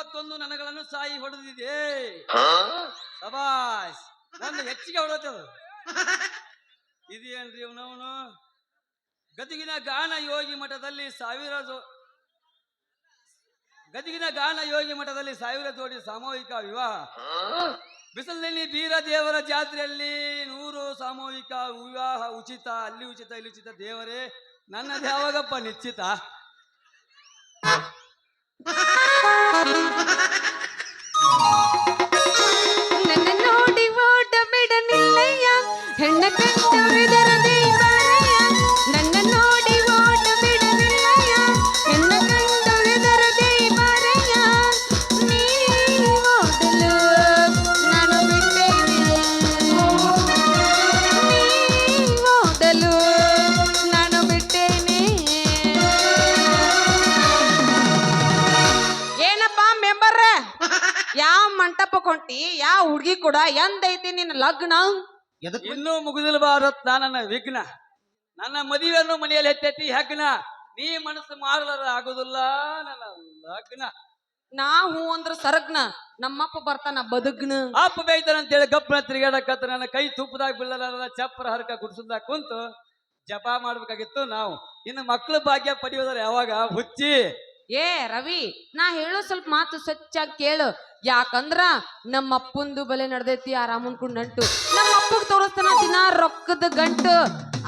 ಮೂವತ್ತೊಂದು ನನಗಳನ್ನು ಸಾಯಿ ಹೊಡೆದಿದೆ. ಸಬಾಸ್ ನನ್ನ ಹೆಚ್ಚಿಗೆ ಹೊಡತದ ಇದೇನ್ರಿ ಅವನವನು ಗದಗಿನ ಗಾನ ಯೋಗಿ ಮಠದಲ್ಲಿ ಸಾವಿರ ಗದಗಿನ ಗಾನ ಯೋಗಿ ಮಠದಲ್ಲಿ ಸಾವಿರ ಜೋಡಿ ಸಾಮೂಹಿಕ ವಿವಾಹ. ಬಿಸಿಲಿನಲ್ಲಿ ಬೀರ ದೇವರ ಜಾತ್ರೆಯಲ್ಲಿ ನೂರು ಸಾಮೂಹಿಕ ವಿವಾಹ ಉಚಿತ ಅಲ್ಲಿ ಉಚಿತ ಇಲ್ಲಿ ಉಚಿತ. ದೇವರೇ ನನ್ನದು ಯಾವಾಗಪ್ಪ ನಿಶ್ಚಿತ. ನನ್ನ ನೋಡಿ ಓಟ ಬಿಡನಿಲ್ಲಯ್ಯ ಹೆಣ್ಣ ಕಂಡವಿದರ ಕೊಂಟಿ ಯಾವ ಹುಡುಗಿ ಕೂಡ ಎಂದೈತಿ ನಿನ್ನ ಲಗ್ನ? ಇನ್ನೂ ಮುಗಿದಿಲ್ಲ ಭಾರತ್ ನನ್ನ ವಿಘ್ನ. ನನ್ನ ಮದುವೆಯನ್ನು ಮನೆಯಲ್ಲಿ ಹೆಚ್ಚೈತಿ ಹೆಗ್ನ. ನೀ ಮನಸ್ಸು ಮಾಡಲಾರ ಆಗುದಿಲ್ಲ ನನ್ನ ಲಗ್ನ. ನಾ ಹೂ ಅಂದ್ರ ಸರಗ್ನ ನಮ್ಮಪ್ಪ ಬರ್ತಾನ ಬದುಗ್ನ. ಅಪ್ಪ ಬೈತಾನ ಅಂತೇಳಿ ಗಪ್ಪನ ತಿರುಗಾಡಕತ್ತ ನನ್ನ ಕೈ ತುಪ್ಪದಾಗ ಬೀಳಲಾರ ಚಪ್ಪರ ಹರಕ ಗುಡ್ಸದಾಗ ಕುಂತು ಜಪ ಮಾಡ್ಬೇಕಾಗಿತ್ತು ನಾವು. ಇನ್ನು ಮಕ್ಕಳು ಭಾಗ್ಯ ಪಡೆಯೋದ್ರ ಯಾವಾಗ ಹುಚ್ಚಿ? ಏ ರವಿ ನಾ ಹೇಳೋ ಸ್ವಲ್ಪ ಮಾತು ಸ್ವಚ್ಛಾಗಿ ಕೇಳು. ಯಾಕಂದ್ರ ನಮ್ಮ ಅಪ್ಪಂದು ಬಲೆ ನಡ್ದೈತಿ ಆರಾಮನ್ ರಾಮನ್ ಕುಂಡ್ ನಂಟು ನಮ್ಮ ಅಪ್ಪಗ್ ತೋರಿಸ್ತಾನ ದಿನ ರೊಕ್ಕದ ಗಂಟು.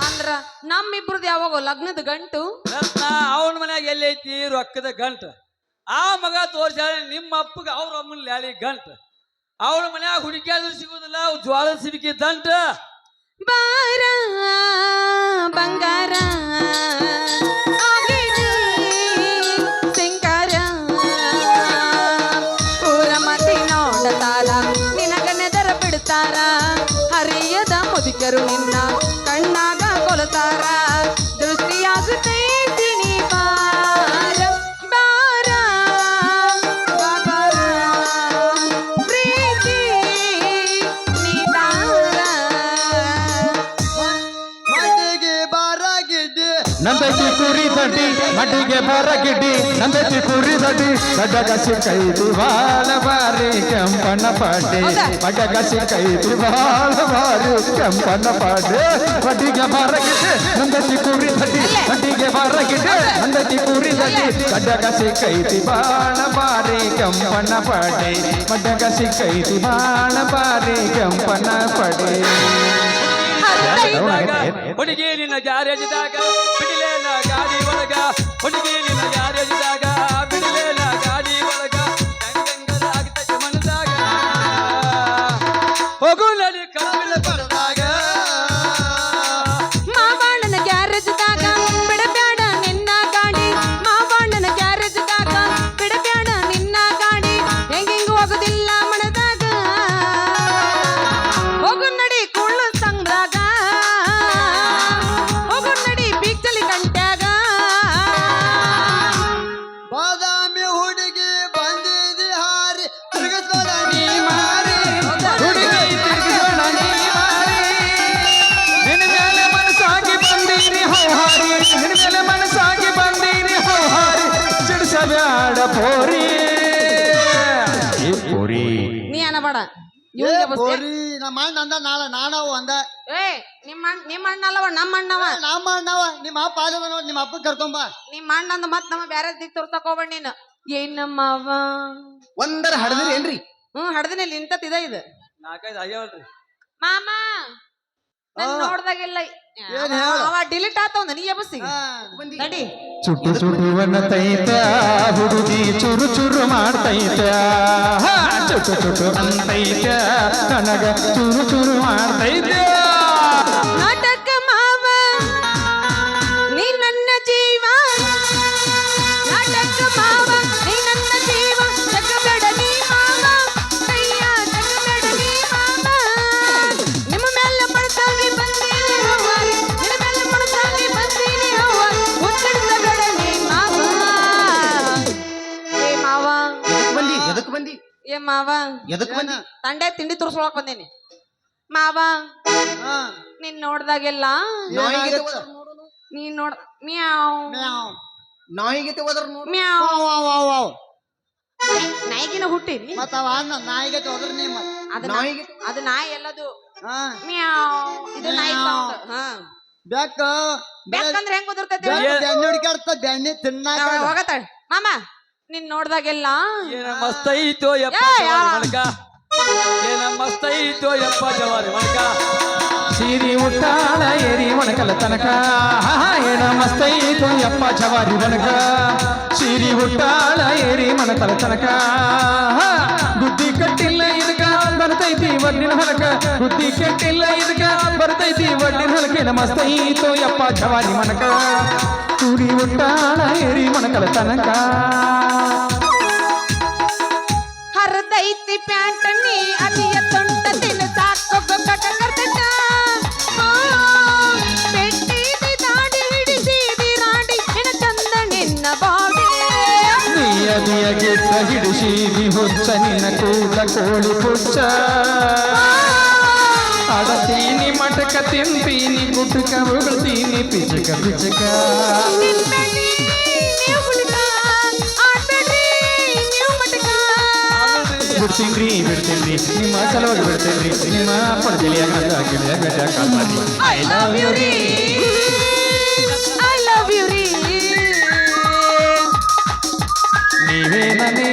ಅಂದ್ರ ನಮ್ಮಿಬ್ರದ್ ಯಾವಾಗ ಲಗ್ನದ ಗಂಟು? ರತ್ನ ಅವನ ಮನ್ಯಾಗ ಎಲ್ಲಿ ಐತಿ ರೊಕ್ಕದ ಗಂಟು. ಆ ಮಗ ತೋರ್ಸ್ಯಾಳ ನಿಮ್ಮ ಅಪ್ಪಗ ಅವ್ರ ಅಮ್ಮನ ಲ್ಯಾಳಿ ಗಂಟ. ಅವನ ಮನ್ಯಾಗ ಹುಡುಕಿಯಾದ್ರೂ ಸಿಗುದಿಲ್ಲ ಅವ್ ಜ್ವಾಳ ಸಿಬಿಕಿ ದಂಟ. ಬಾರ ಬಂಗಾರ. ಮಡ್ಡಿಗೆ ನಂದತಿ ಕುರಿದಡಿ ಗಡ್ಡ ಕುರಿ ಕೈ ಬಾಳ ಬಾರಿ ಕೆಂಪಣ್ಣ ಪಾಡೆ? ಮಡ್ಡಗಸಿ ಕೈ ಬಾಳ ಬಾರಿ ಕೆಂಪಣ್ಣ ಪಾಡೆ ಬಡಿಗೆ ಹೊರಗಿಡಿ ನಂದತಿ ಕುರಿದಡಿ ಕುರಿ ಬರಗಿಡಿ ನಂದತಿ ಕುರಿದಡಿ. ಗಡ್ಡ ನಂದೈತಿ ಕೈ ಬಾಳ ಬಾರಿ ಕೆಂಪಣ್ಣ ಪಾಟೆ ಮಡ್ಡಗಸಿ ಕೈ ಬಾಳ ಬಾರಿ ಕೆಂಪಣ್ಣ ಪಾಡೆ ಹುಡುಗಿ ನಿನ್ನ ಗ್ಯಾರೇಜ್ದಾಗ ಬಿಡಿಲೇನ ಗಾಡಿ ಒಳಗ ಹುಡುಗಿ ನಿನ್ನ ಏ ಇವ್ನಿಗೆ ನಮ್ಮ ಅಣ್ಣ ಅಂದ ನಾಳೆ ನಾನವು ಅಂದ. ಏ ನಿಮ್ಮ ಅಣ್ಣ ನಿಮ್ಮ ಅಣ್ಣ ಅಲ್ಲವ ನಮ್ಮ ಅಣ್ಣವ? ನಮ್ಮ ಅಣ್ಣವ ನಿಮ್ಮ ಅಪ್ಪ ಆದ ನಿಮ್ಮ ಅಪ್ಪ ಕರ್ಕೊಂಬ ನಿಮ್ಮ ಅಣ್ಣ ಅಂದ ಮತ್ ನಮ್ಮ ಬ್ಯಾರೆ ದಿಕ್ ತೋರ್ಸಕ್ ಹೋಗ್ಬೇಡ ನೀನು. ಏನ್ ನಮ್ಮ ಅವ ಒಂದರ ಹಡದ್ರಿ ಏನ್ರಿ? ಹ್ಮ್ ಹಡ್ದಿನಿಲ್ಲ ಇಂತತ್ ಇದ ಇದು. ನಾಲ್ಕೈದು ಆಗ್ಯಾವಲ್ರಿ. ಮಾಮ ನಾನ್. ನೋಡ್ದಾಗಿಲ್ಲ ಏನ್ ಹೇಳು? ಅವ ಡಿಲೀಟ್ ಆತಾವ ನನಗೆ ಎಬಸ್ಸಿಗೆ ನಡಿ. ಚುಟ್ಟು ತೈತ ಹುಡುಗಿ ಚುರು ಚುರು ಮಾಡ್ತೈತ. ಚುಟು ಚುಟು ಅಂತೈತ ನನಗ ಚುರು ಚುರು ಮಾಡ್ತೈತ. ಮಾವ? ಎದಕ್ ಬಂದಿ? ತಂಡೆ ತಿಂಡಿ ತುರ್ಸ್ಕೊಳಕ್ ಬಂದೇನಿ. ಮಾವ ಹಾ. ನೀನ್ ನೋಡ್ದಾಗೆಲ್ಲ ನಾಯಿಗೆ ನೀನ್ ನೋಡ್ ಮ್ಯಾವ್. ಮ್ಯಾವ್. ನಾಯಿಗೆ ಹೋದ್ರ ನೋಡು. ಮ್ಯಾವ್. ನಾಯಿಗಿನ ಹುಟ್ಟಿ ಮತ್ತ ಅವ ಅನ್ನ ನಾಯಿಗೆ ಹೋದ್ರ ನೀ ಮತ್ ಅದು ನಾ- ನಾಯಿಗೆ ಅದು ನಾಯಿ ಎಲ್ಲದು? ಹಾ. ಮ್ಯಾವ್. ಇದು ನಾಯಿ. ಹಾ. ಬೆಕ್ಕ. ಬೆಕ್ಕಂದ್ರೆ ಹೆಂಗ್ ಕುದುರ್ತೈತಿ ಬೆಣ್ಣೆ ತಿನ್ನಾಕ ಹೋಗತ್ತಾಳ ಮಾಮ. ನೀನ್ ನೋಡ್ದಾಗೆಲ್ಲ? ಏನ ಮಸ್ತ್ ಐತೋ ಯಪ್ಪ ಏ, ಯಾ. ಜವಾರಿ ಮಣಕ ಏನ ಮಸ್ತ್ ಐತೋ ಯಪ್ಪ ಜವಾರಿ ಮಣಕ ಸೀರಿ ಉಟ್ಟಾಳ ಏರಿ ಒಣಕಲ ತನಕ. ಆಹಾ, ಏನ ಮಸ್ತೈತು ಯಪ್ಪ ಚವಾರಿ ಒಣಕ ಸೀರಿ ಉಟ್ಟಾಳ ಏರಿ ಮಣಕಲ ತನಕ. ಆಹಾ, ಒಡ್ಡಿನ ಹೊಲಕ ಬುದ್ಧಿ ಕೆಟ್ಟಿಲ್ಲ ಇದಕ್ಕ. ಬರ್ತೈತಿ ಒಡ್ಡಿನ ಹೊಲಕಿನ ಮಸ್ತೈತು ಯಪ್ಪ ಚವಾರಿ ಮನಕ. ಕುಡಿ ಉಟ್ಟಾಳ ಏರಿ ಮನಕಲ ತನಕ. ಗಿಟ್ಟ ಹಿಡಿಸೀದಿ ಹುಚ್ಚ ನಿನ್ನ ಕೂಲ ಕೋಳಿ ಪುಚ್ಚ ಅಡತೀನಿ ಮಟಕ ತಿಂತೀನಿ ಗುಟಕ ಉಗುಳ್ತೀನಿ ಪಿಚಕ ಪಿಚಕ ತಿನ್ಬೇಡಿ ನೀವು ಹುಡುಗ ಆಡ್ಬೇಡ್ರಿ ನೀವು ಮಟಕ ಬಿಡ್ತೀನ್ರಿ ಬಿಡ್ತೀನ್ರಿ ನಿಮ್ಮ ಸಲುವಾಗಿ ಬಿಡ್ತೀನ್ರಿ ನಿಮ್ಮ ಪಡ್ದಲಿಯ ಗಂಡ ಗಿಳಿಯ ಗಡ್ಡ ಕಾಲ್ಮಾಡಿ ಐ ಲವ್ ಯು ರೀ ನೀವೇ ನನೇ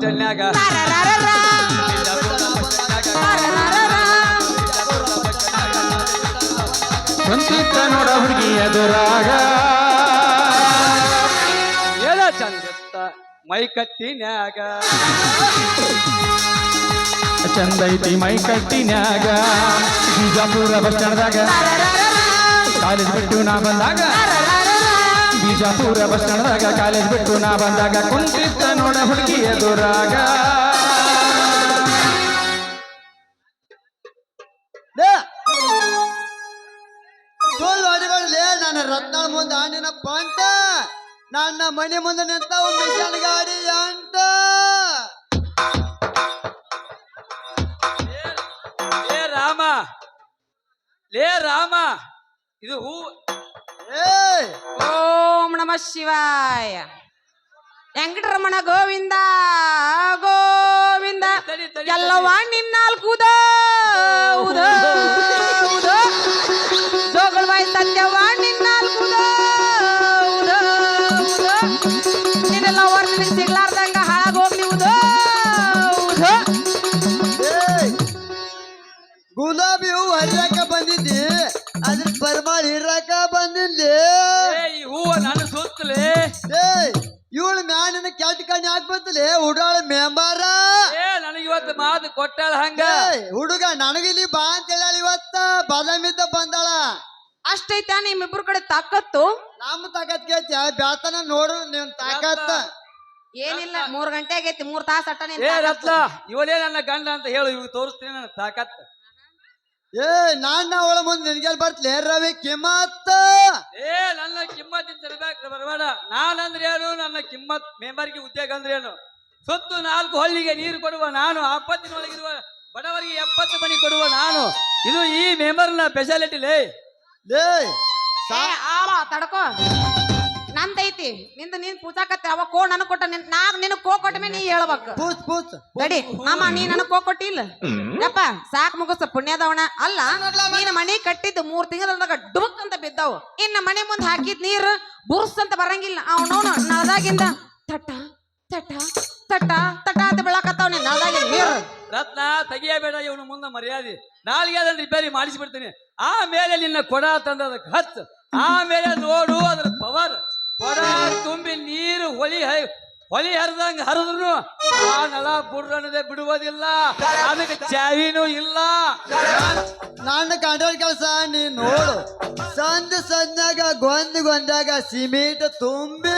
ಬಿಜಾಪುರ ಬಸ್ ಸ್ಟ್ಯಾಂಡ್ನ್ಯಾಗ ತಾರರಾರರ, ಬಿಜಾಪುರ ಬಸ್ ಸ್ಟ್ಯಾಂಡ್ನ್ಯಾಗ ತಾರರಾರರ. ಕುಂತಿತ್ತ ನೋಡ ಹುಡುಗಿ ಎದುರಾಗ. ಏನ ಚಂದಿತ್ತ ಮೈ ಕಟ್ಟಿನ್ಯಾಗ ಚಂದೈತಿ ಮೈ ಕಟ್ಟಿನ್ಯಾಗ ಬಿಜಾಪುರ ಬಸ್ ಸ್ಟ್ಯಾಂಡ್ದಾಗ. ಕಾಲೇಜ್ ಬಿಟ್ಟು ನಾ ಬಂದಾಗ. ಬಿಜಾಪುರ ಬಸ್ ಸ್ಟ್ಯಾಂಡ್ದಾಗ ಕಾಲೇಜ್ ಬಿಟ್ಟು ನಾ ಬಂದಾಗ ಕುಂತಿತ್ತ ನೋಡ ಹುಡುಗಿ ಎದುರಾಗ. ನನ್ನ ರತ್ನಾಳ ಮುಂದೆ ಆಣಿನ ಪಂಟ ನನ್ನ ಮನೆ ಮುಂದೆ ನಿಂತ ಮಿಷನ್ ಗಾಡಿ ಅಂತ ಲೇ ರಾಮ ಲೇ ರಾಮ ಇದು ಹೂ ಓಂ ನಮ ಶಿವಾಯ. ವೆಂಕಟರಮಣ ಗೋವಿಂದ ಗೋವಿಂದ. ಎಲ್ಲವಾ ನಿನ್ನಾಲ್ಕುದ ಉದ ಉದ. ಕಣ್ಣಿ ಹಾಕ್ಬತ್ತಲೆ ಉಡಾಳ ಮೆಂಬಾರ? ಏ ನನಗೆ ಇವತ್ತು ಮಾತು ಕೊಟ್ಟಾಳ ಹಂಗ? ಹುಡುಗ ನನಗಿಲ್ಲಿ ಬಾ ಅಂತ ಹೇಳ ಇವತ್ತ. ಬದಾಮಿದ್ದ ಬಂದಾಳ. ಅಷ್ಟೈತಾ ನಿಮ್ಮಿಬ್ರು ಕಡೆ ತಾಕತ್ತು? ನಮ್ಮ ತಾಕತ್ ಕೇಳ್ತಿ ಬ್ಯಾತನ ನೋಡು ನಿಮ್ ತಾಕತ್ತ ಏನಿಲ್ಲ ಮೂರ್ ಗಂಟೆ ಆಗೈತಿ ಮೂರ್ ತಾಸ ಅಟ್ಟ ನಿನ್ ಏ ತಾಕತ್ತು. ಇವನೇ ನನ್ನ ಗಂಡ ಅಂತ ಹೇಳು ಇವ್ ತೋರಿಸ್ತೀನಿ ನನ್ನ ತಾಕತ್. ಏ ನಾನ್ ಅವಳ ಮುಂದೆ ನಿನ್ಗೆಲ್ ಬರ್ತಲೇ? ರವಿ ಕಿಮ್ಮತ್ತ! ಏ ನನ್ನ ಕಿಮ್ಮತ್ ತರಬೇಕು ಬರಬೇಡ. ನಾನಂದ್ರೆ ಏನು? ನನ್ನ ಕಿಮ್ಮತ್ ಮೆಂಬರ್ಗೆ ಉದ್ಯೋಗ ಅಂದ್ರೆ ಏನು? ಸುತ್ತು ನಾಲ್ಕು ಹಳ್ಳಿಗೆ ನೀರು ಕೊಡುವ ನಾನು ಆಪತ್ತಿನೊಳಗಿರುವ ಬಡವರಿಗೆ ಎಪ್ಪತ್ತು ಮನಿ ಕೊಡುವ ನಾನು. ಇದು ಈ ಮೆಂಬರ್ನ ಸ್ಪೆಷಾಲಿಟಿ ಲೇ. ಲೇ ತಡ್ಕೋ. ನಂದೈತಿ ನಿಂದ ನೀನ್ ಪೂಜಾಕತ್ತೆ ಅವ ಕೋ ನನಗ್ ಕೊಟ್ಟ ನಿನ್ ನಾ ನಿನಗ್ ಕೋ ಕೊಟ್ಟ ಮೇಲೆ ನೀ ಹೇಳ್ಬೇಕು. ಪೂಸ್ ಪೂಸ್ ತಡಿ ಮಾಮ ನೀ ನನಗ್ ಕೋ ಕೊಟ್ಟಿಲ್ಲ. ಯಪ್ಪ ಸಾಕ್ ಮುಗಿಸ ಪುಣ್ಯದವಣ ಅಲ್ಲ ನೀನ್ ಮನಿ ಕಟ್ಟಿದ್ದು ಮೂರ್ ತಿಂಗಳದಾಗ ಡುಬಕ್ ಅಂತ ಬಿದ್ದವು. ಇನ್ನ ಮನೆ ಮುಂದ್ ಹಾಕಿದ್ ನೀರ್ ಬುರ್ಸ್ ಅಂತ ಬರಂಗಿಲ್ಲ. ಅವನವನು ನಳದಾಗಿಂದ ತಟ ತಟ ತಟ ತಟ ಅಂತ ಬೆಳಕತ್ತಾವ ನೀನ್ ನಳದಾಗಿಂದ ನೀರು. ರತ್ನ ತೆಗಿಯಬೇಡ ಇವನು ಮುಂದೆ ಮರ್ಯಾದೆ. ನಾಳೆಗೆ ಅದನ್ನ ರಿಪೇರಿ ಮಾಡಿಸಿಬಿಡ್ತೀನಿ. ಆಮೇಲೆ ನಿನ್ನ ಕೊಡ ತಂದದಕ್ಕೆ ಹತ್ತು. ಆಮೇಲೆ ನೋಡು ಅದ್ರ ಪವರ್ ಕೊಡ ತುಂಬಿ ನೀರು ಹೊಳಿ ಹೈ- ಹೊಳಿ ಹರಿದಂಗ ಹರಿದ್ರು ಆ ನಳ ಬುಡ್ರನ್ನದೆ ಬಿಡುವುದಿಲ್ಲ. ಅದಕ್ಕೆ ಚಾವಿನೂ ಇಲ್ಲ. ನನ್ನ ಕಂಟ್ರೋಲ್ ಕೆಲಸ ನೀ ನೋಡು. ಸಂದ ಸಂದಾಗ ಗೊಂದ್ ಗೊಂದಾಗ ಸಿಮೆಂಟ್ ತುಂಬಿ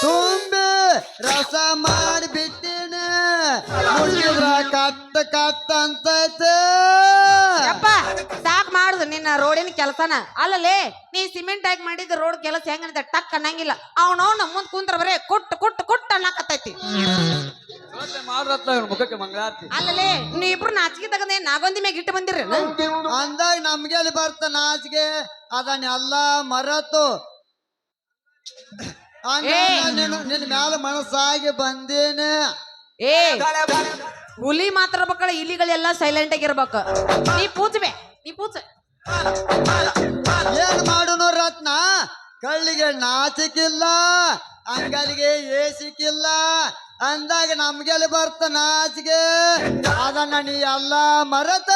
ತುಂಬಿ ರಸ ಮಾಡಿ ಬಿಟ್ಟಿನಿ. ಕತ್ತ ಕತ್ತ ಅಂತ ಅಂತೈತೆ ಸಾಕ್ ರೋಡಿನ ಕೆಲಸನ. ಅಲ್ಲಲೇ ನೀ ಸಿಮೆಂಟ್ ಆಗಿ ಮಾಡಿದ ರೋಡ್ ಕೆಲಸ ಹೆಂಗಂತ ಟಕ್ ಅನ್ನಂಗಿಲ್ಲ. ಅವನವನ ಮುಂದ್ ಕುಂತ್ರ ಬರೇ ಕುಟ್ ಕುಟ್ ಕುಟ್ ಅನ್ನಕತ್ತೈತಿ. ಮುಖಕ್ಕೆ ಮಂಗಳಾರತಿ. ಅಲ್ಲಲೇ ನೀ ಇಬ್ರು ನಾಚಿಕೆ ತಗದೆ ನಾಗೊಂದಿ ಮ್ಯಾಗ ಇಟ್ಟು ಬಂದಿರಿ ಅಂದಾಗ ನಮ್ಗೆ ಅಲ್ಲಿ ಬರ್ತ ನಾಚಿಗೆ ಅದನ್ನೆಲ್ಲ ಮರೆತು. ನಿನ್ನ ಮ್ಯಾಲ ಮನಸ್ಸಾಗಿ ಬಂದೇನೆ. ಏ! ಹುಲಿ ಮಾತ್ರ ಮಕ್ಕಳ ಇಲಿಗಳೆಲ್ಲ ಸೈಲೆಂಟ್ ಆಗಿರ್ಬೇಕು. ನೀ ಪೂಜ್ಬೆ ನೀ ಪೂಜ ಏನ್ ಮಾಡುನು ರತ್ನ? ಕಳ್ಳಿಗೆ ನಾಚಿಕಿಲ್ಲ, ಅಂಗಲಿಗೆ ಸಿಕ್ಕಿಲ್ಲ ಅಂದಾಗ ನಮ್ಗೆಲ್ಲಿ ಬರ್ತ ನಾಚಿಗೆ ಅದನ್ನ ನೀ ಎಲ್ಲ ಮರತ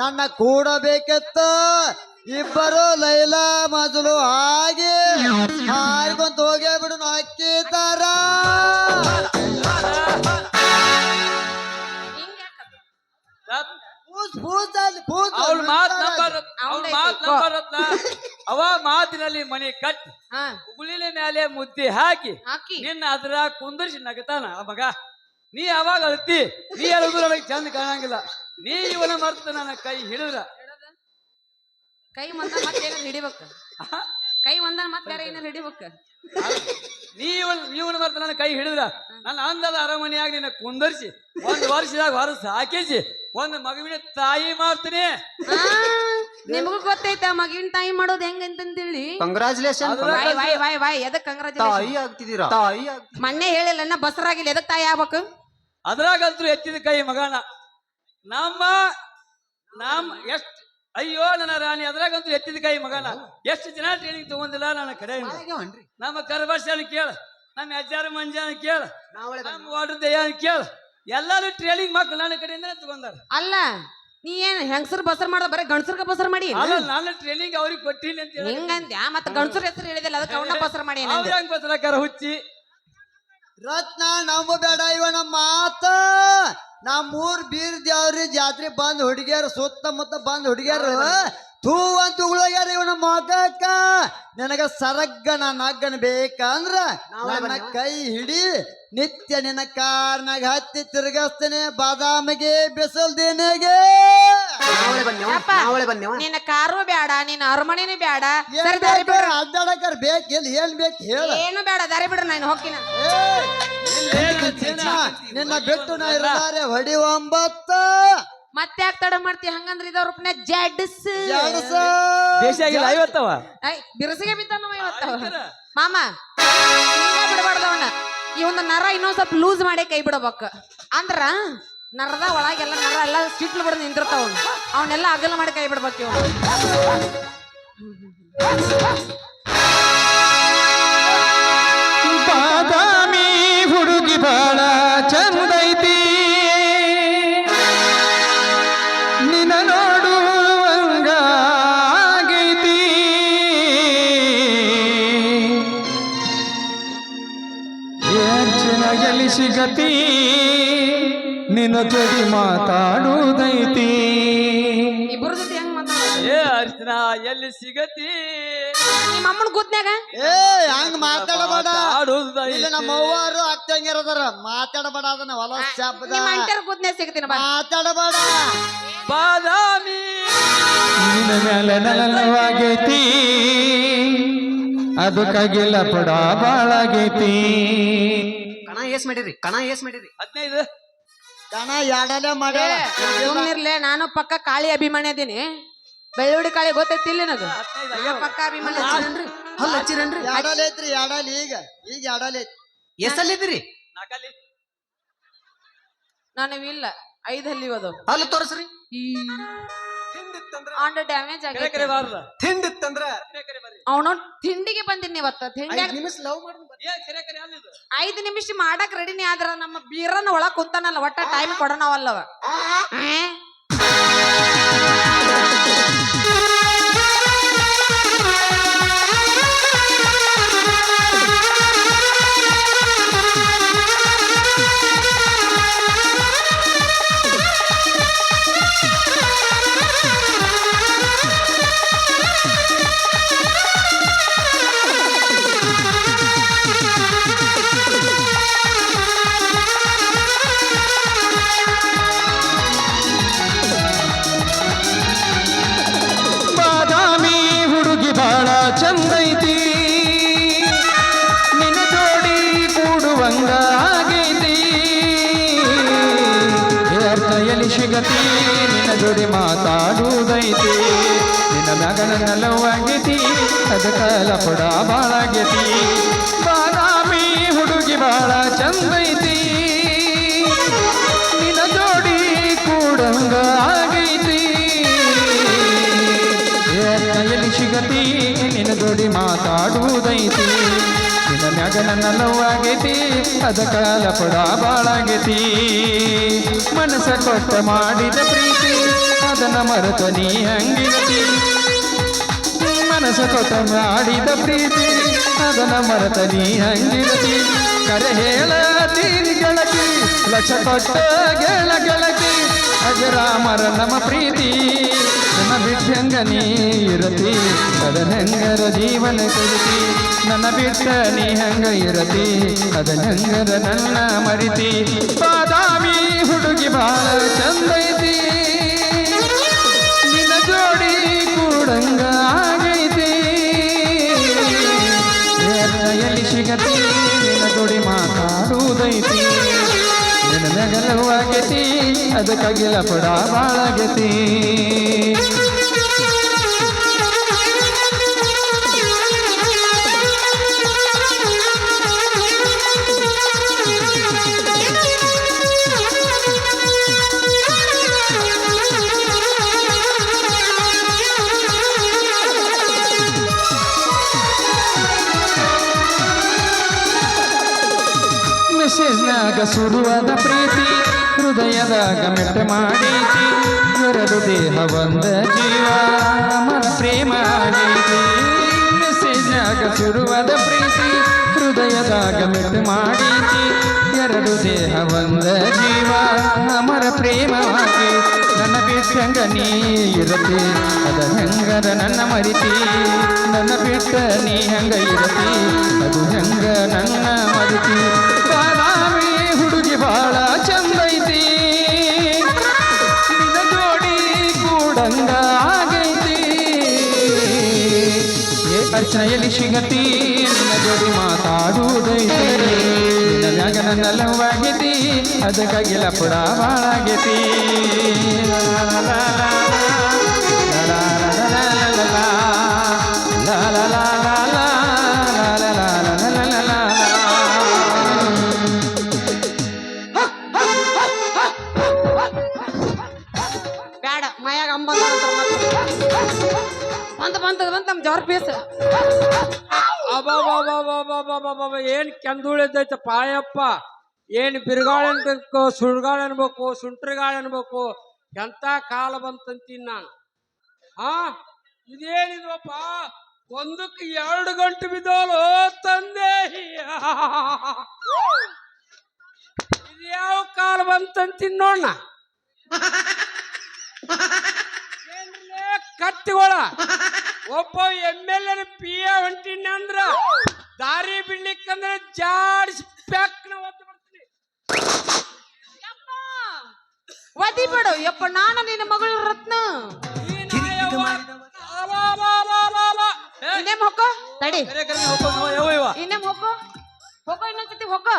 ನನ್ನ ಕೂಡಬೇಕಿತ್ತು ಇಬ್ಬರು ಲೈಲಾ ಮಜಲು ಹಾಗೆ ಹಾರಿಕೊಂತ ಹೋಗೇ ಬಿಡು ಅಕ್ಕಿ ತರ. ಅವಳ ಮಾತ್ ನಂಬರ್ ಅವಳ. ಮಾತ್ ನಂಬರ್ ರತ್ನ ಅವ ಮಾತಿನಲ್ಲಿ ಮಣಿ ಕಟ್ಟಿ ಹಾ. ಉಗುಳಿನ ಮೇಲೆ ಮುದ್ದೆ ಹಾಕಿ ಹಾಕಿ. ನಿನ್ನ ಅದ್ರ ಕುಂದರ್ಸಿ ನಗತಾನ ಆ ಮಗ. ನೀ ಅವಾಗ ಅಳ್ತಿ? ನೀ ಅಳುದು ನನಗೆ ಚಂದ ಕಾಣಂಗಿಲ್ಲ. ನೀ ಇವನ ಮರ್ತ ನನ್ನ ಕೈ ಹಿಡಿದ್ರ. ಕೈ ಮತ್ತೆ ಏನಾರ ಹಿಡಿಬೇಕು? ಕೈ ಒಂದ ಮತ್ತೆ ಬೇರೆ ಏನಾರ ಹಿಡಿಬೇಕು? ನೀ ನೀವು ಇವನ ನನ್ನ ಕೈ ಹಿಡಿದ್ರ ನನ್ನ ಅಂದದ ಅರಮನೆಯಾಗಿ ನಿನ್ನ ಕುಂದರ್ಸಿ ಒಂದು ವರ್ಷದಾಗ ಹೊರಸ್ ಹಾಕಿಸಿ ಒಂದು ಮಗುವಿನ ತಾಯಿ ಮಾಡ್ತೀನಿ. ಆ, ನಿಮಗೂ ಗೊತ್ತೈತ ಮಗಿನ ತಾಯಿ ಮಾಡೋದು ಹೆಂಗಂತಂದೇಳಿ ಕಂಗ್ರಾಚುಲೇಷನ್ ವಾಯ್ ವಾಯ್ ವಾಯ್ ವಾಯ್ ಎದಕ್ ಕಂಗ್ರಾಚುಲೇಷನ್ ತಾಯಿ ಆಗ್ತಿದ್ದೀರಾ? ತಾಯಿ ಆಗ್ತಿ ಮೊನ್ನೆ ಹೇಳಿಲ್ಲ ನಾ ಬಸರಾಗಿಲ್ಲ ಎದಕ್ ತಾಯಿ ಆಗ್ಬೇಕು? ಅದ್ರಾಗಂತೂ ಎತ್ತಿದ ಕೈ ಮಗನ. ನಮ್ಮ ನಮ್ಮ ಎಷ್ಟು ಅಯ್ಯೋ ನನ್ನ ರಾಣಿ ಅದ್ರಾಗಂತೂ ಎತ್ತಿದ ಕೈ ಮಗನ. ಎಷ್ಟು ಜನ ಟ್ರೈನಿಂಗ್ ತಗೊಂಡಿಲ್ಲ ನನ್ನ ಕಡೆ ನಮ್ಮ ಕರಬರ್ಶನ ಕೇಳ. ನಮ್ಮ ಅಜ್ಜಾರ ಮಂಜಾನ ಕೇಳ. ನಮ್ಮ ವಾಟರ್ ಅಂತ ಕೇಳ. ಎಲ್ಲಾರು ಟ್ರೈನಿಂಗ್ ಮಕ್ಕಳು ನನ್ನ ಕಡೆಯಿಂದ ತಗೊಂಡಾರ. ಅಲ್ಲ ನೀ ಏನ್ ಹೆಂಗಸರ್ ಬಸರ್ ಮಾಡ ಬರೀ ಗಂಡಸರ್ಗ ಬಸರ್ ಮಾಡಿ? ಅಲ್ಲ ನನ್ನ ಟ್ರೈನಿಂಗ್ ಅವ್ರಿಗೆ ಕೊಟ್ಟಿನಿ ಅಂತ ಹೇಳಿ. ಮತ್ತೆ ಮತ್ತ ಗಂಡಸರ್ ಹೆಸರು ಹೇಳಿದಲ್ಲ ಅದಕ್ಕೆ ಅವನ ಬಸರ್ ಮಾಡಿ ಅವ್ರ ಹೆಂಗ್ ಬಸರಾಕಾರ ಹುಚ್ಚಿ. ರತ್ನ ನಂಬಬೇಡ ಇವನ ಮಾತ. ನಮ್ಮೂರ್ ಬೀರ್ ದೇವ್ರಿ ಜಾತ್ರೆ ಬಂದ್ ಹುಡುಗಿಯರು ಸುತ್ತಮುತ್ತ ಬಂದ್ ಹುಡುಗಿಯರು. ತೂ ಅಂತ ಉಗುಳೋಗ್ಯಾರ ಇವನ ಮೊಗಕ್ಕ ನಿನಗ ಸರಗ್ಗನ ನಗ್ಗನ ಬೇಕಂದ್ರ ನನ್ನ ಕೈ ಹಿಡಿ ನಿತ್ಯ ನಿನ್ನ ಕಾರ್ನಾಗ ಹತ್ತಿ ತಿರುಗಿಸ್ತೇನೆ ಬಾದಾಮಿಗೆ. ನಾವಳೆ ಬನ್ನೇವ ನಿನ್ನ ಕಾರು ಬೇಡ ನಿನ್ನ ಅರಮನೆನೂ ಬೇಡ ಸರಿ ದಾರಿ ಬಿಡ್ರಿ ಅಡ್ಡಾಡಕರ್ ಬೇಕಿಲ್ಲ ಏನ್ ಬೇಕು ಹೇಳ. ಏನು ಬೇಡ ದಾರಿ ಬಿಡ್ರಿ ನಾನು ಹೋಗ್ತೀನಿ ನಿನ್ನ ಬಿಟ್ಟು ನಾ ಇರಲಾರೆ ಹೊಡಿ ಒಂಬತ್ತ. ಮತ್ತೆ ಯಾಕೆ ತಡ ಮಾಡ್ತಿ? ಹಂಗಂದ್ರೆ ಇದ ರೂಪನೆ ಜಡ್ಸ್. ಜಡ್ಸ. ದೇಶ ಆಗಿಲ್ಲ ಐವತ್ತವ? ಐ ಬಿರುಸಿಗೆ ಬಿದ್ದಾನವ ಇವತ್ತು ಮಾಮ ಈ ಒಂದು ನರ ಇನ್ನೊಂದ್ ಸ್ವಲ್ಪ ಲೂಸ್ ಮಾಡಿ ಕೈ ಬಿಡಬೇಕು. ಅಂದ್ರ ನರದ ಒಳಗೆಲ್ಲ ನರ ಎಲ್ಲ ಸಿಟ್ಲು ಬಿಡ ನಿಂತಿರ್ತಾವ ಅವ್ನು. ಅವನ್ನೆಲ್ಲ ಅಗಲ ಮಾಡಿ ಕೈ ಬಿಡ್ಬೇಕು ಇವನು. ಬಾದಾಮಿ ಹುಡುಗಿ ಬಾಳ ಸಿಗತಿ ನಿನ್ನ ಜೊತೆ ಮಾತಾಡುವುದೈತಿ. ಇಬ್ಬರ ಜೊತೆ ಹೆಂಗ್ ಮಾತಾಡೋದು? ಏ ಅರ್ಚನ ಎಲ್ಲಿ ಸಿಗತಿ? ನಿಮ್ಮ ಅಮ್ಮನ ಕೂತ್ನ್ಯಾಗ? ಏ ಹಂಗ ಮಾತಾಡಬೇಡ. ಇಲ್ಲ ನಮ್ಮ ಅವ್ವಾರು ಅತ್ತಂಗಿರದಾರ ಮಾತಾಡಬೇಡ ಅದನ್ನ ಹೊಲ ಶಬ್ದ ನಿಮ್ಮ ಅಂಟರ್ ಕೂತ್ನ್ಯಾಗ ಸಿಗ್ತೀನಿ ಬಾ. ಮಾತಾಡಬೇಡ. ಬಾದಾಮಿ. ನಿನ್ನ ಮೇಲೆ ನಲನವಾಗೈತಿ. ಅದಕ್ಕಾಗಿಲ್ಲ ಪಡ ಬಾಳಾಗೈತಿ. ಏಸ್ ಮಾಡಿರಿ ಕಣ ಎಸ್ ಮಾಡಿರಿ. ಹದಿನೈದು. ಕಣ ಎರಡನೇ ಮಾಡ್ಯಾಳ. ಸುಮ್ನಿರ್ಲೆ ನಾನು ಪಕ್ಕ ಕಾಳಿ ಅಭಿಮಾನಿ ಅದೀನಿ. ಬೆಳ್ಳುಳ್ಳಿ ಕಾಳಿ ಗೊತ್ತೈತಿಲ್ಲ ಇಲ್ಲಿ ಹದಿನೈದು ನಾ ಪಕ್ಕ ಅಭಿಮಾನಿ ಹಚ್ಚಿರನ್ರಿ ಹಲ್ ಹಚ್ಚಿರೇನ್ರಿ? ಎರಡಲೆ ಐತ್ರಿ ಎರಡಲೆ ಈಗ ಈಗ ಎರಡಲ್ ಐತಿ ಎಷ್ಟಲ್ಲಿದ್ದೀರಿ ನಾಲ್ಕಲ್ಲಿ. ನಾನು ಇಲ್ಲ ಐದಲ್ಲಿ ಹಲ್ಲಿ ಅದು ಅಲ್ಲಿ ತೋರಿಸ್ರಿ. ಆಂಡ ಡ್ಯಾಮೇಜ್ ಕರೆ ಬಾರ್ದ ತಿಂದಿತ್ತಂದ್ರ ಅವನು ತಿಂಡಿಗೆ ಬಂದಿನಿ ಇವತ್ತ. ತಿಂಡಿ ನಿಮಿಷ ಲವ್ ಮಾಡಿ ಐದು ನಿಮಿಷ ಮಾಡಕ್ ರೆಡಿನಿ ಆದ್ರ ನಮ್ಮ ಬೀರನ್ನ ಒಳಗ್ ಕುಂತಾನಲ್ಲ ಒಟ್ಟ ಟೈಮ್ ಕೊಡೋಣವಲ್ಲವ. ನಿನ್ನ ಮ್ಯಾಗ ನನ್ನ ಪುಡ ಬಾಳಾಗೈತಿ ಬಾದಾಮಿ ಹುಡುಗಿ ಬಾಳ ಚಂದೈತಿ. ನಿನ್ನ ಜೋಡಿ ಕೂಡಂಗ ಆಗೈತಿ. ಎಲ್ಲಿ ಸಿಗತಿ, ನಿನ್ನ ಜೋಡಿ ಮಾತಾಡುವುದೈತಿ. ನಿನ್ನ ಮಗನ ನನ್ನ ಅದ ಅದಕ್ಕ ಲಪಡ ಬಾಳಾಗೈತಿ ಮನಸ್ಸ ಕೊಟ್ಟ ಮಾಡಿದ ಪ್ರೀತಿ, ಅದನ್ನ ಮರೆತ ನೀ ಹಂಗಿರತಿ. ಮನಸ್ಸ ಕೊಟ್ಟ ಮಾಡಿದ ಪ್ರೀತಿ. ಅದನ್ನ ಮರೆತ ನೀ ಹಂಗಿರತಿ ಕರೆ ಹೇಳತೀನಿ ಗೆಳತಿ ಲಕ್ಷ ಕೊಟ್ಟ ಗೆಳ ಗೆಳತಿ. ಅಜರಾಮರ ನಮ್ಮ ಪ್ರೀತಿ. ನನ್ನ ಬಿಟ್ಟಂಗ ನೀ ಇರತಿ. ಅದ ಹೆಂಗರ ಜೀವನ ಕೊಡುತ್ತಿ ನನ್ನ ಬಿಟ್ಟ ನೀ ಹಂಗ ಇರತಿ. ಅದ ಹೆಂಗರ ನನ್ನ ಮರಿತಿ. ಬಾದಾಮಿ ಅದಕ್ಕಾಗಿ ಲಪಡ ಬಾಳಾಗೈತಿ ಮೆಸೇಜ್ನಾಗ ಶುರುವಾದ ಹೃದಯದಾಗ ಮೆಟ್ಟ ಮಾಡೈತಿ ದೇಹ ಬಂದ ಜೀವ. ಮನ ಪ್ರೇಮ ಆಗೈತಿ ಶುರುವಾದ ಪ್ರೀತಿ. ಹೃದಯದಾಗ ಮೆಟ್ಟ ಮಾಡಿ ಎರಡು ದೇಹ ಬಂದ ಜೀವ. ಅಮರ ಪ್ರೇಮವಾಗಿ ನನ್ನ ಬಿಟ್ಟಂಗ ನೀ ಇರತಿ. ಅದ ಹೆಂಗದ ನನ್ನ ಮರಿತಿ. ನನ್ನ ಬಿಟ್ಟ ನೀ ಹೆಂಗ ಇರತಿ. ಅದು ಹೆಂಗ ನನ್ನ ಮರಿತಿ. ಬಾದಾಮಿ ಹುಡುಗಿ ಬಾಳ ಸಿಗತಿ ನಿನ್ನ ಜೋಡಿ ಮಾತಾಡುವುದೈತಿ. ನಿನ್ನ ಮ್ಯಾಗ ನನ್ನ ಲವ್ವಾಗೈತಿ ಅದಕ್ಕಾಗಿ ಲಪುಡ ಬಾಳಾಗೈತಿ. ಬೇಡ ಮಯಾಗ ಬಂತ ಬಂತ ಬಂತ ನಮ್ ಜವರ್ ಪೀಸ್ ಅಬ್ಬಬ್ಬಬ್ಬಬ್ಬಬ್ಬಬ್ಬಬ್ಬ ಏನ್ ಕೆಂದುಳಿದೈತೆ ಪಾಯಪ್ಪ ಏನ್ ಬಿರುಗಾಳ ಅನ್ಬೇಕು ಸುಳ್ಗಾಳ ಅನ್ಬೇಕು ಸುಂಟ್ರಗಾಳ ಅನ್ಬೇಕು ಎಂತ ಕಾಲ ಬಂತಂತೀನಿ ನಾನು ಹಾ ಇದೇನಿದ್ವಪ್ಪ ಒಂದಕ್ಕೆ ಎರಡು ಗಂಟೆ ಬಿದ್ದೋಲು ತಂದೆ ಇದ್ಯಾವ ಕಾಲ ಬಂತಂತೀನಿ ನೋಡ್ನ ಏನ್ರಲೇ ಕತ್ತಿಗೊಳ. ಒಬ್ಬ M L A P A ಹೊಂಟಿನ ಅಂದ್ರ ದಾರಿ ಬಿಡ್ಲಿಕ್ಕಂದ್ರ ಜಾಡಿಸಿ ಪ್ಯಾಕ್ನ ಒದ್ದು ಬರ್ತೀನಿ ಒದಿ ಬಿಡು. ಯಪ್ಪ ನಾನು ನಿನ್ನ ಮಗಳು ರತ್ನ. ಇನ್ನೇಮ್ ಹೊಕ್ಕೋ? ತಡಿ. ಇನ್ನೇಮ್ ಹೊಕ್ಕೋ ಹೋಗೋ ಇನ್ನೊಂದ್ಸತಿ ಹೋಗೋ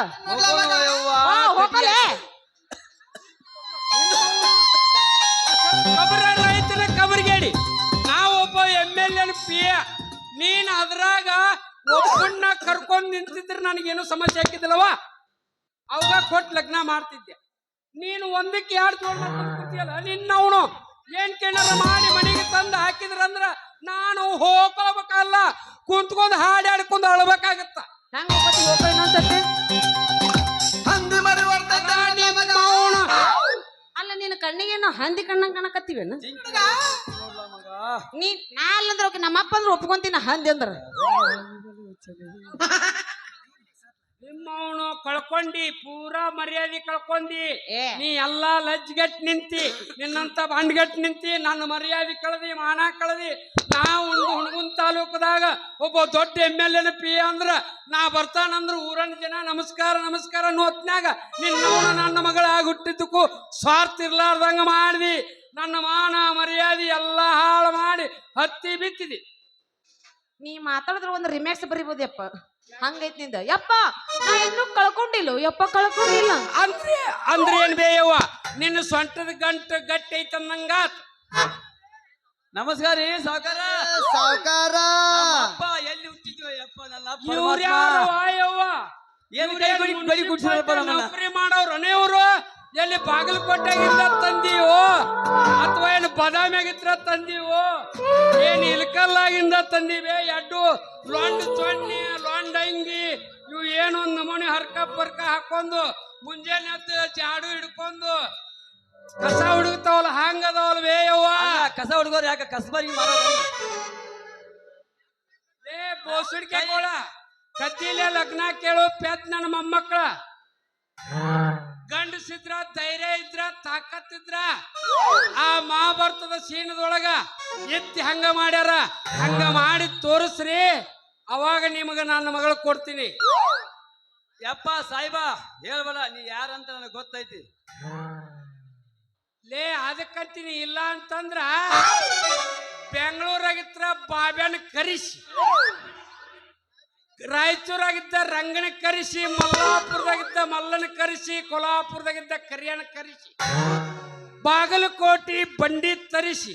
ಒಬ್ಬನ್ನ ಕರ್ಕೊಂಡ್ ನಿಂತಿದ್ರೆ ನನಗೇನು ಸಮಸ್ಯೆ ಹಾಕಿದ್ದಿಲ್ಲವಾ ಅವಾಗ ಕೊಟ್ಟು ಲಗ್ನ ಮಾಡ್ತಿದ್ದೆ. ನೀನು ಒಂದಕ್ಕೆ ಎರಡು ಜೋಡ್ ಮಾಡ್ಕೊಂಡ್ ಕೂತಿಯಲ್ಲ ನಿನ್ನವನು ಏನ್ ಕೇಳಲ್ಲ ಮಾಡಿ ಮನೆಗೆ ತಂದು ಹಾಕಿದ್ರಂದ್ರ ನಾನು ಹೋಗ್ಕೊಳ್ಬೇಕಲ್ಲ ಕುಂತ್ಕೊಂಡು ಹಾಡಿ ಆಡ್ಕೊಂಡು ಅಳ್ಬೇಕಾಗತ್ತ. ಹೆಂಗ್ ಹಂದಿ ಮರಿ. ಅಲ್ಲ ನಿನ್ನ ಕಣ್ಣಿಗೇನು ಹಂದಿ ಕಣ್ಣಂಗ್ ಕಾಣಕತ್ತೀವೇನು ನೀ ನಾ ಅಲ್ಲಂದ್ರೆ ಓಕೆ ನಮ್ಮಪ್ಪ ಅಂದ್ರೆ ಒಪ್ಕೊಂತೀನಿ ಹಂದಿ ಅಂದ್ರ. ನಿಮ್ಮವನು ಕಳ್ಕೊಂಡಿ ಪೂರಾ ಮರ್ಯಾದೆ ಕಳ್ಕೊಂಡಿ. ನೀ ಎಲ್ಲಾ ಲಜ್ಜಗಟ್ ನಿಂತಿ ನಿನ್ನಂತ ಬಂಡ್ಗಟ್ ನಿಂತಿ ನನ್ನ ಮರ್ಯಾದೆ ಕಳದಿ ಮಾನ ಕಳದಿ. ನಾ ಒಂದು ಹುಣಗುನ್ ತಾಲೂಕದಾಗ ಒಬ್ಬ ದೊಡ್ಡ ಎಂ ಎಲ್ ಎನ್ ಪಿ ಅಂದ್ರ ನಾ ಬರ್ತಾನಂದ್ರ ಊರನ್ ಜನ ನಮಸ್ಕಾರ ನಮಸ್ಕಾರ ಅನ್ನೋತ್ನ್ಯಾಗ ನಿನ್ನವನು ನನ್ನ ಮಗಳ ಹುಟ್ಟಿದ್ದಕ್ಕೂ ಸ್ವಾರ್ಥ ಇರ್ಲಾರ್ದಂಗ ಮಾಡಿದಿ. ನನ್ನ ಮಾನ ಮರ್ಯಾದೆ ಎಲ್ಲಾ ಹಾಳು ಮಾಡಿ ಹತ್ತಿ ಬಿತ್ತಿದಿ. ನೀ ಮಾತಾಡಿದ್ರೆ ಒಂದು ರಿಮ್ಯಾಕ್ಸ್ ಬರಿಬೋದಪ್ಪ. ಹಂಗೈತ್ನಿಂದ. ಯಪ್ಪ ನಾ ಇನ್ನು ಕಳ್ಕೊಂಡಿಲ್ಲ. ಯಪ್ಪ ಕಳ್ಕೊಂಡಿಲ್ಲ. ಅಂದ್ರೆ ಅಂದ್ರೆ ಏನ್ ಬೇಯವ್ವ? ನಿನ್ನ ಸೊಂಟದ ಗಂಟ ಗಟ್ಟಿ ಐತಂದಂಗ ನಮಸ್ಕಾರ ರೀ ಸಾವುಕಾರ. ಸಾವುಕಾರ. ಅಪ್ಪ ಎಲ್ಲಿ ಹುಟ್ಟಿದ್ವಿ ಅಪ್ಪ ನನ್ನ ಅಪ್ಪ ಇವ್ರ. ಯಾರು ವಾಯವ್ವ ಏನ್ ಕೈ ಬಡಿ ಬಡಿ ನಮ್ಮನ್ನ? ನೌಕರಿ ಮಾಡೋರು ಅನೇವ್ರು ಎಲ್ಲಿ ಬಾಗಲಕೋಟೆಗಿಂದ ತಂದೀವೋ? ಅಥವಾ ಏನು ಬದಾಮಿಯಾಗಿದ್ರ ತಂದೀವೋ? ಏನ್ ಇಲ್ಕಲ್ಲಾಗಿಂದ ತಂದೀವಿ? ಎಡ್ಡು ಲೊಂಡ್ ಚೊಣ್ಣಿ ಲೊಂಡ್ ಅಂಗಿ ಇವು ಏನು ಒಂದ್ ನಮೂನಿ ಹರ್ಕ ಪರ್ಕ ಹಾಕೊಂಡು ಮುಂಜಾನೆ ಎದ್ದು ಚಾಡು ಹಿಡ್ಕೊಂಡು ಕಸ ಹುಡುಕ್ತಾವಲ್ಲ ಹಂಗದವಲ್ಲ ಬೇಯವ್ವ ಅಲ್ಲ, ಕಸ ಹುಡುಗೋರು ಯಾಕೆ ಕಸಬರಿ ಮಾಡೋದು? ಕತ್ತಿಲೆ ಬೋಸುಡಿಕೆ ಲಗ್ನ ಕೇಳು ಪೆತ್ ನನ್ನ ಮೊಮ್ಮಕ್ಕಳ. ಗಂಡಸಿದ್ರ ಧೈರ್ಯ ಇದ್ರ ತಾಕತ್ತಿದ್ರ ಆ ಮಹಾಭಾರತದ ಸೀನದೊಳಗ ಎತ್ತಿ ಹಂಗ ಮಾಡ್ಯಾರ. ಹಂಗ ಮಾಡಿ ತೋರಿಸ್ರಿ ಅವಾಗ ನಿಮಗ ನನ್ನ ಮಗಳ ಕೊಡ್ತೀನಿ. ಯಪ್ಪ ಸಾಯಿಬಾ ಹೇಳ್ಬಲ್ಲ ನೀ ಯಾರಂತ ನನಗೆ ಗೊತ್ತೈತಿ. ಲೇ ಅದಕ್ಕಂತೀನಿ ಇಲ್ಲ ಅಂತಂದ್ರ ಬೆಂಗಳೂರಾಗಿತ್ರ ಬಾಬ್ಯಾನ ಕರಿಸಿ ರಾಯಚೂರಾಗಿದ್ದ ರಂಗನ ಕರೆಸಿ, ಮಲ್ಲಾಪುರದಾಗಿದ್ದ ಮಲ್ಲನ ಕರೆಸಿ ಕೊಲ್ಹಾಪುರದಾಗಿದ್ದ ಕರಿಯನ ಕರೆಸಿ, ಬಾಗಲಕೋಟಿ ಬಂಡಿ ತರಿಸಿ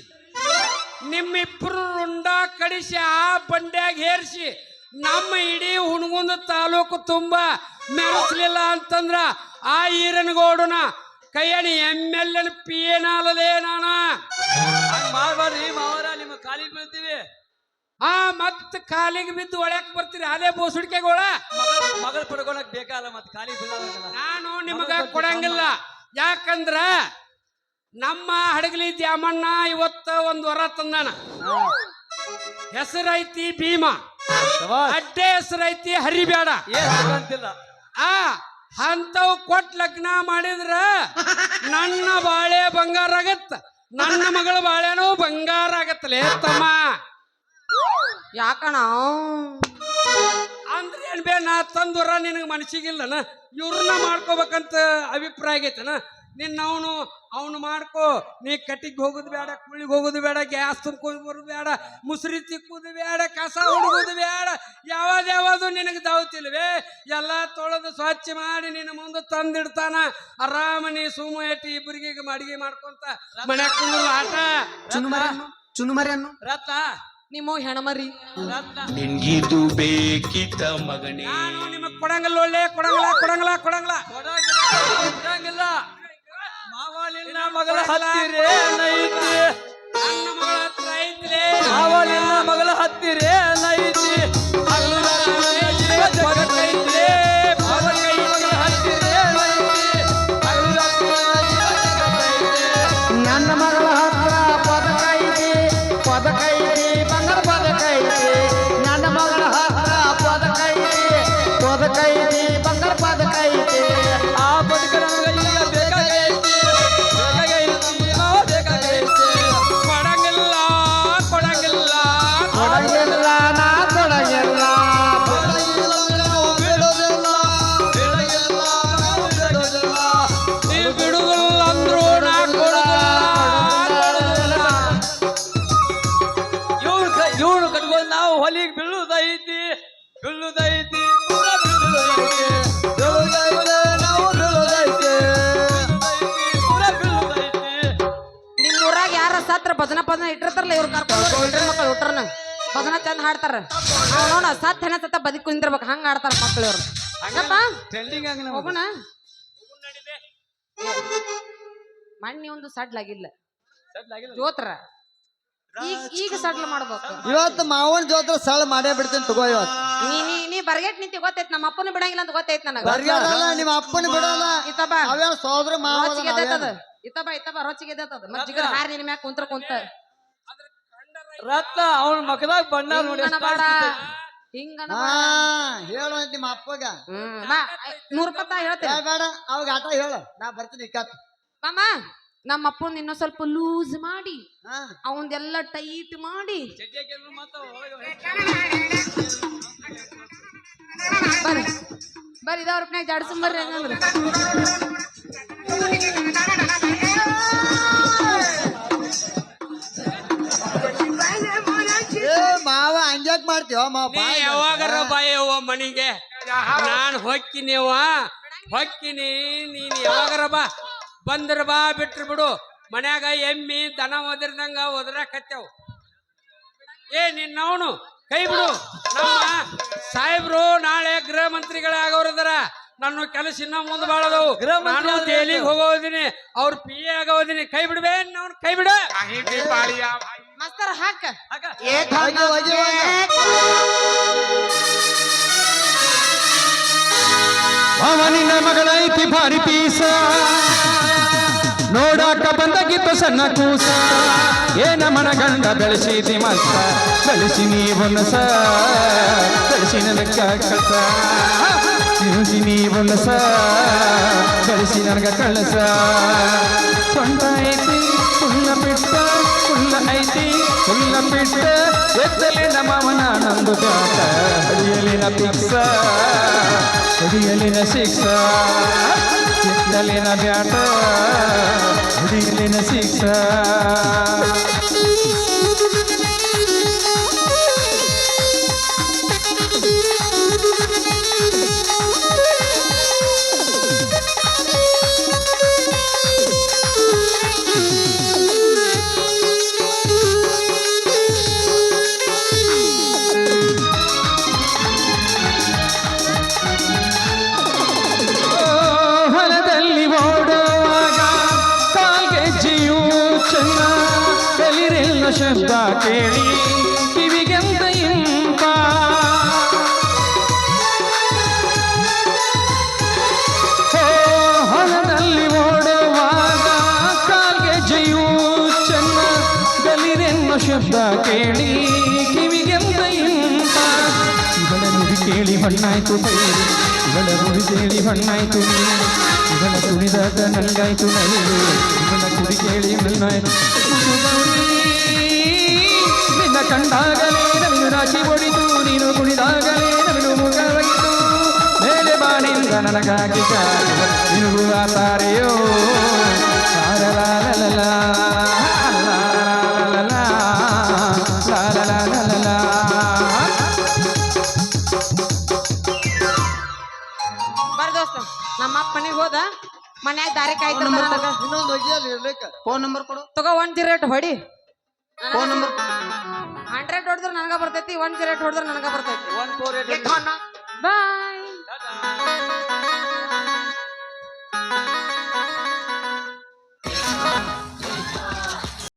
ನಿಮ್ಮಿಬ್ಬರು ರುಂಡ ಕಡಿಸಿ, ಆ ಬಂಡ್ಯಾಗ ಹೇರಿಸಿ, ನಮ್ಮ ಇಡೀ ಹುಣಗುಂದ ತಾಲೂಕು ತುಂಬ ಮೆರೆಸಲಿಲ್ಲ ಅಂತಂದ್ರ ಆ ಈರನಗೌಡನ ಕೈಯಣಿ ಎಂ ಎಲ್ ಎನ್ ಪಿ ಎನಾಲಲೇ ನಾನ. ಮಾಡಬಾರ್ದು ಮಾಡ್ಬಾರ್ರಿ ಮಾವರ, ನಿಮ್ಮ ಕಾಲಿಗೆ ಬೀಳ್ತೀವಿ. ಆ ಮತ್ ಕಾಲಿಗೆ ಬಿದ್ದು ಒಳಕ್ ಬರ್ತೀರಿ ಅದೇ ಬೋಸುಡಿಕೆಗೋಳ? ಮಗಳ ಪಡ್ಕೊಳಕ್ ಬೇಕಲ್ಲ ಮತ್ತೆ ಕಾಲಿಗೆ ಬೀಳಲ್ಲ ನಾನು ನಿಮಗ ಕೊಡಂಗಿಲ್ಲ. ಯಾಕಂದ್ರ ನಮ್ಮ ಹಡಗಲಿ ದ್ಯಾಮಣ್ಣ ಇವತ್ತ ಒಂದ್ ವರ ತಂದಾನ. ಹೆಸರೈತಿ ಭೀಮ. ಅಡ್ಡೆ ಹೆಸರೈತಿ ಹರಿಬೇಡ ಅಂತಿಲ್ಲ. ಆ ಅಂತವ್ ಕೊಟ್ ಲಗ್ನ ಮಾಡಿದ್ರ ನನ್ನ ಬಾಳೆ ಬಂಗಾರ ಆಗತ್ತ. ನನ್ನ ಮಗಳ ಬಾಳೆನೂ ಬಂಗಾರ ಆಗತ್ತಲೇ ತಮ್ಮ. ಯಾಕಣ ಅಂದ್ರೆ ಏನ್ ಬೇ ನಾ ತಂದೂರ ನಿನಗೆ ಮನಸ್ಸಿಗಿಲ್ಲನ? ಇವ್ರನ್ನ ಮಾಡ್ಕೋಬೇಕಂತ ಅಭಿಪ್ರಾಯ ಆಗೈತನ? ನಿನ್ನ ಅವನು ಅವನು ಮಾಡ್ಕೋ. ನೀ ಕಟ್ಟಿಗೆ ಹೋಗೋದು ಬೇಡ ಕುಳ್ಳಿಗೆ ಹೋಗೋದು ಬೇಡ ಗ್ಯಾಸ್ ತುಂಬ್ಕೋದು ಬರೋದು ಬೇಡ ಮುಸ್ರಿ ತಿಕ್ಕೋದು ಬೇಡ ಕಸ ಹುಡುಗೋದು ಬೇಡ. ಯಾವಾಗ ಯಾವುದು ನಿನಗೆ ದಾವತಿಲ್ವೇ ಎಲ್ಲ ತೊಳೆದು ಸ್ವಚ್ಛ ಮಾಡಿ ನಿನ್ನ ಮುಂದೆ ತಂದಿಡ್ತಾನ. ಆರಾಮ ನೀ ಸುಮ್ಮ ಎಟ್ಟಿ ಇಬ್ಬರಿಗೆ ಅಡಿಗೆ ಮಾಡ್ಕೊಂತ ಮನೆ ಕುಂದ್ರ ಆಟ? ಚುನುಮರಿ ಅನ್ನು ಚುನುಮರಿ ರತ್ನ? ನಿಮ್ಮ ಹೆಣಮರಿ? ನಿನ್ಗಿದು ಬೇಕಿತ ಮಗನೇ. ನಾನು ನಿಮಗ್ ಕೊಡಂಗಿಲ್ಲ ಒಳ್ಳೆ ಕೊಡಂಗಿಲ್ಲ ಕೊಡಂಗಿಲ್ಲ ಕೊಡಂಗಿಲ್ಲ. ಕೊಡಂಗಿಲ್ಲ. ಮಾವ ನಿನ್ನ ಮಗಳ ಹತ್ತಿರೇ ನೈತಿ. ನನ್ನ ಮಗಳ ಹತ್ತಿರ ಮಾವ ನಿನ್ನ ಮಗಳ ಹತ್ತಿರೇ ನೈತಿ. ಚಂದ ಹಾಡ್ತಾರ ನೋಡ ಸತ್ ಹೆಣ ಸತ್ತ ಬದುಕು ಕುಂದಿರ್ಬೇಕು. ಹಂಗ ಆಡ್ತಾರ ಮಕ್ಕಳು ಇವ್ರು ಹಂಗಪ್ಪ ಟ್ರೆಂಡಿಂಗ್ ಆಗಿ ನಮ್ಗೆ. ಹೋಗೋಣ? ಮಣ್ಣಿ ಒಂದು ಸಡ್ಲಾಗಿಲ್ಲ? ಜೋತ್ರ ಈಗ ಈಗ ಸಡ್ಲ ಮಾಡ್ಬೇಕು. ಇವತ್ತು ಮಾವನ್ ಜೋತ್ರ ಸಳ ಮಾಡೇ ಬಿಡ್ತೀನಿ ತಗೋ ಇವತ್ತು. ನೀ ನೀ ನೀ ಬರ್ಗೆಟ್ ನಿಂತಿ ಗೊತ್ತೈತ್ ನಮ್ಮ ಅಪ್ಪನ ಬಿಡಂಗಿಲ್ಲ ಅಂತ ಗೊತ್ತೈತ್ ನನಗ. ಬರ್ಗಾರಲ್ಲ ನಿಮ್ಮ ಅಪ್ಪನ ಬಿಡಲ್ಲ. ಇತ್ತಪ್ಪ ಅವ್ಯಾವ ಸೋದ್ರ ಮಾವ ರೊಚ್ಚಿಗೆ ಎದ್ದೈತದ ಇತ್ತಪ್ಪ ಇತ್ತಪ್ಪ ರೊಚ್ಚಿಗೆ ಎದ್ದೈತದ ಮತ್ ಜಿಗರ್ ಹಾರಿ ನಿನ್ ಮ್ಯಾಗ ಕುಂತ್ರ ಕುಂತ. ರತ್ನ ಅವನ ಮಕದಾಗ ಬಣ್ಣ ನೋಡಿ ಹಿಂಗನ ಬೇಡ. ಹಿಂಗನ ಹಾ ಹೇಳು ಅಂತ ನಿಮ್ಮ ಅಪ್ಪಗ. ಹ್ಮ್ ಬಾ ನೂರ್ ರೂಪಾಯಿ ತಾ ಹೇಳ್ತೇನೆ. ಬೇಡ ಅವಾಗ ಆಟ ಹೇಳು. ನಾ ಬರ್ತೀನಿ ಕತ್ ಮಾಮ ನಮ್ಮ ಅಪ್ಪನ ಇನ್ನೊಂದ್ ಸ್ವಲ್ಪ ಲೂಸ್ ಮಾಡಿ ಹಾ. ಅವಂದೆಲ್ಲ ಟೈಟ್ ಮಾಡಿ. ಬರ್ರಿ. ಬರ್ರಿ ಇದಾವ್ರ ರೂಪಾಯಿ ಜಾಡ್ಸಂಬರ್ರಿ ಹಂಗಂದ್ರ. ಮಾವ ಹಂಗೆ ಯಾಕೆ ಮಾಡ್ತೀವ ಮಾವ ನೀ ಯಾವಾಗರ ಬಾಯವ್ವ ಮನಿಗೆ. ನಾನ್ ಹೊಕ್ಕಿನಿವ ಹೊಕ್ಕಿನಿ ನೀನ್ ಯಾವಾಗರ ಬಾ. ಬಂದ್ರ ಬಾ ಬಿಟ್ರು ಬಿಡು. ಮನ್ಯಾಗ ಎಮ್ಮಿ ದನ ಒದರ್ದಂಗ ಒದರಾಕತ್ಯಾವ ಏ ನಿನ್ನವನು ಕೈ ಬಿಡು. ನಮ್ಮ ಸಾಹೇಬ್ರು ನಾಳೆ ಗೃಹ ಮಂತ್ರಿಗಳೇ ಆಗೋರದಾರ ನನ್ನ ಕೆಲಸ ಇನ್ನ ಮುಂದೆ ಬಾಳದವು. ಗೃಹ ಮಂತ್ರಿ ನಾನು ಆದ್ರೆ ದೆಹಲಿಗೆ ಹೋಗೋದಿನಿ. ಅವ್ರ ಪಿ ಎ ಆಗೋದಿನಿ. ಕೈ ಬಿಡ್ಬೇನ್ ಅವ್ನು ಕೈ ಬಿಡ. ಮಾಸ್ತರ ಹಾಕ ಹೋಗಿ ಹೋಗಿ ಅವನಿನ ಮಗಳೈತಿ ಭಾರಿ ಪೀಸ ನೋಡಾಕ ಬಂದಾಗಿತ್ತು ಸಣ್ಣ ಕೂಸ ಏನ ಮನಗಂಡ ಬೆಳೆಸಿದಿ ಮಸ್ತ ಬೆಳೆಸಿ ನೀವೊನಸ ಬೆಳೆಸಿ ನನಗ ಕಳಸ ಬೆಳೆಸಿ ನೀವೊನಸ ಬೆಳೆಸಿ ನನಗ ಕಳಸ ಸೊಂಟ ಐತಿ ಕುಲ್ಲ ಬಿಟ್ಟ ಹುಲ್ಲ ಐತಿ ಹುಲ್ಲ ಬಿಟ್ಟ ಎತ್ತಲಿ ನಮ್ಮವನ ನಂದು ಬ್ಯಾಟ ಹಡಿಯಲಿನ ಪಿಕ್ಸ ಹಡಿಯಲಿನ ಶಿಕ್ಷ ಎತ್ತಲಿನ ಬ್ಯಾಟ ಹಡಿಯಲಿನ ಶಿಕ್ಷ ಕೇಳಿ ಹಣ್ಣಾಯ್ತು ಬೇರೆ ಇವಳ ಗುಡಿ ಕೇಳಿ ಹಣ್ಣಾಯ್ತು ನೀರು. ಇವಳ ಕುಣಿದಾಗ ನಂಗಾಯ್ತು ನೈರು. ಇವಳ ಗುಡಿ ಕೇಳಿ ಮಣ್ಣಾಯ್ತು ನಿನ್ನ ಕಂಡಾಗಲೇ ನವಿಲು ರಾಶಿ ಹೊಡಿತು. ನೀನು ಕುಣಿದಾಗಲೇ ನವಿಲು ಮುಖವಾಗಿತು ಮೇಲೆ ಬಾಣಿಂದ ನನಗಾಗಿ ಕಾಯುವ ನಿನಗೂ ಆತಾರೆಯೋ ಲಾಲಲಾಲಲಲ, ಮನೆಗೆ ಹೋದ? ಮನ್ಯಾಗ ದಾರಿ ಇನ್ನೊಂದು ಇರ್ಲಿಕ್ಕ. ಫೋನ್ ನಂಬರ್ ಕೊಡು. ತಗೋ ಒನ್ ಜೀರೋ ಏಟ್ ಹೊಡಿ. ಫೋನ್ ನಂಬರ್ ಹಂಡ್ರೆಡ್ ಹೊಡೆದ್ರೆ ನನಗ ಬರ್ತೈತಿ ಒನ್ ಜೀರೋ ಏಟ್ ಹೊಡೆದ್ರೆ ನನಗ ಬರ್ತೈತಿ. ಒನ್ ಫೋರ್ ಏಟ್ ಬಾಯ್